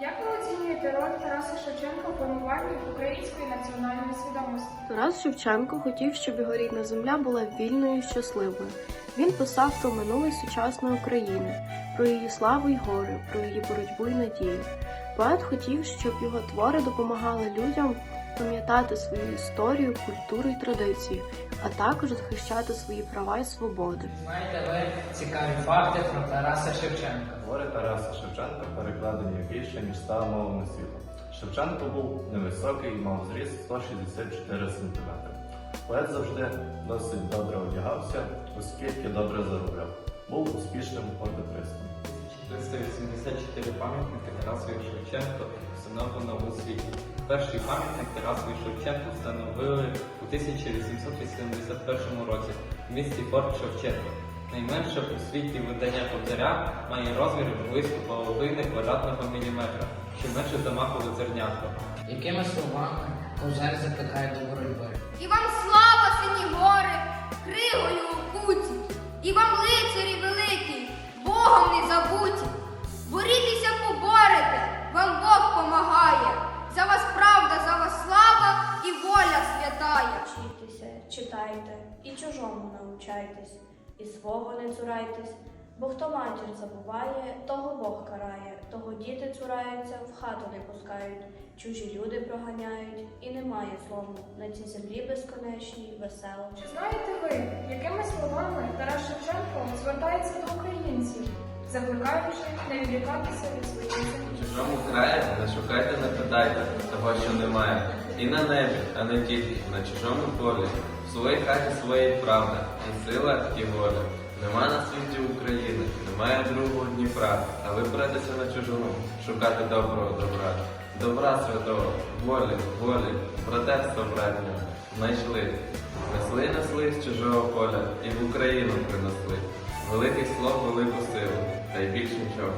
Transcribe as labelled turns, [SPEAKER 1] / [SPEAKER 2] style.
[SPEAKER 1] Як ви оцінюєте роль Тараса Шевченка в формуванні української національної свідомості?
[SPEAKER 2] Тарас Шевченко хотів, щоб його рідна земля була вільною і щасливою. Він писав про минуле сучасної України, про її славу й гори, про її боротьбу й надію. Поет хотів, щоб його твори допомагали людям пам'ятати свою історію, культуру й традиції, а також захищати свої права й свободи.
[SPEAKER 3] Знаєте ви цікаві факти про Тараса Шевченка?
[SPEAKER 4] Твори Тараса Шевченка перекладені більше, ніж ста мовами світу. Шевченко був невисокий і мав зріст 164 см. Поет завжди досить добре одягався, оскільки добре заробляв. Був успішним фортепристом.
[SPEAKER 5] 384 пам'ятники Тарасові Шевченко встановлено у світі. Перший пам'ятник Тарасові Шевченку встановили у 1881 році в місті Форт Шевченко. Найменше у світі видання Кобзаря має розмір близько половини квадратного міліметра, що менше за макове.
[SPEAKER 3] Якими словами Ковзар закликає до боротьби?
[SPEAKER 6] І вам Богом не забуті. Борітеся, поборете, вам Бог помагає. За вас правда, за вас слава і воля святая.
[SPEAKER 7] Вчітеся, читайте і чужому навчайтесь, і свого не цурайтесь, бо хто матір забуває, того Бог карає, того діти цураються, в хату не пускають, чужі люди проганяють, і немає слому на цій землі безконечній, весело.
[SPEAKER 1] Чи знаєте ви, якими словами Тарас Шевченко звертається до закликаючи не відрікатися від своєї землі?
[SPEAKER 8] В чужому краї не шукайте, не питайте того, що немає. І на небі, а не тільки на чужому полі. В своїй хаті своїй правда, і сила, і воля. Нема на світі України, немає другого Дніпра, а ви братися на чужому, шукати доброго добра, добра святого, волі, волі, братерства братнього, знайшли. Несли, несли з чужого поля і в Україну принесли. Великих слов, велику силу, та й більш нічого.